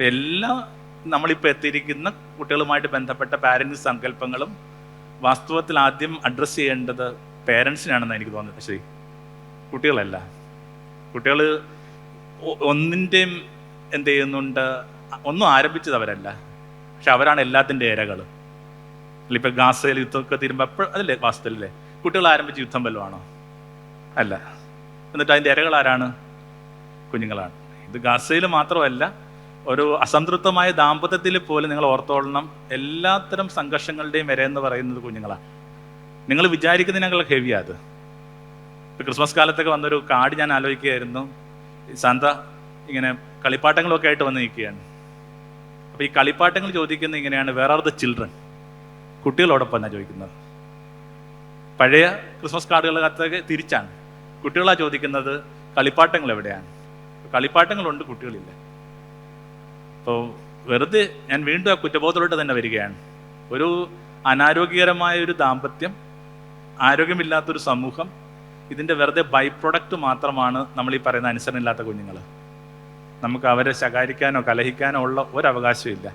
എല്ലാ നമ്മളിപ്പോൾ എത്തിയിരിക്കുന്ന കുട്ടികളുമായിട്ട് ബന്ധപ്പെട്ട പാരന്റ് സങ്കല്പങ്ങളും വാസ്തവത്തിൽ ആദ്യം അഡ്രസ്സ് ചെയ്യേണ്ടത് പേരൻസിനാണെന്ന് എനിക്ക് തോന്നുന്നത്. ശരി. കുട്ടികളല്ല. കുട്ടികൾ ഒന്നിന്റെയും എന്ത് ചെയ്യുന്നുണ്ട്? ഒന്നും ആരംഭിച്ചത് അവരല്ല. പക്ഷെ അവരാണ് എല്ലാത്തിന്റെ ഇരകൾ അല്ല ഇപ്പം ഗാസയിൽ യുദ്ധമൊക്കെ തീരുമ്പോൾ അപ്പോൾ അതല്ലേ വാസ്തവല്ലേ കുട്ടികൾ ആരംഭിച്ച യുദ്ധം വല്ലതുമാണോ അല്ല. എന്നിട്ട് അതിന്റെ ഇരകൾ ആരാണ് കുഞ്ഞുങ്ങളാണ്. ഇത് ഗാസയിൽ മാത്രമല്ല ഒരു അസംതൃപ്തമായ ദാമ്പത്യത്തിൽ പോലും നിങ്ങൾ ഓർത്തോളണം. എല്ലാത്തരം സംഘർഷങ്ങളുടെയും വരെ എന്ന് പറയുന്നത് കുഞ്ഞുങ്ങളാണ് നിങ്ങൾ വിചാരിക്കുന്നതിനേക്കാൾ ഹെവിയാ അത്. ഇപ്പം ക്രിസ്മസ് കാലത്തൊക്കെ വന്നൊരു കാർഡ് ഞാൻ ആലോചിക്കുകയായിരുന്നു. സാന്ത ഇങ്ങനെ കളിപ്പാട്ടങ്ങളൊക്കെ ആയിട്ട് വന്ന് നിൽക്കുകയാണ്. അപ്പോൾ ഈ കളിപ്പാട്ടങ്ങൾ ചോദിക്കുന്നത് ഇങ്ങനെയാണ് വേർ ആർ ദ ചിൽഡ്രൻ കുട്ടികളോടൊപ്പം എന്നാണ് ചോദിക്കുന്നത്. പഴയ ക്രിസ്മസ് കാർഡുകളൊക്കെ തിരിച്ചാണ്. കുട്ടികളാണ് ചോദിക്കുന്നത് കളിപ്പാട്ടങ്ങൾ എവിടെയാണ്? കളിപ്പാട്ടങ്ങളുണ്ട് കുട്ടികളില്ല. അപ്പോൾ വെറുതെ ഞാൻ വീണ്ടും ആ കുറ്റബോധത്തോട്ട് തന്നെ വരികയാണ്. ഒരു അനാരോഗ്യകരമായ ഒരു ദാമ്പത്യം ആരോഗ്യമില്ലാത്തൊരു സമൂഹം ഇതിന്റെ വെറുതെ ബൈ പ്രൊഡക്റ്റ് മാത്രമാണ് നമ്മൾ ഈ പറയുന്ന അനുസരണമില്ലാത്ത കുഞ്ഞുങ്ങൾ. നമുക്ക് അവരെ ശകാരിക്കാനോ കലഹിക്കാനോ ഉള്ള ഒരവകാശവും ഇല്ല.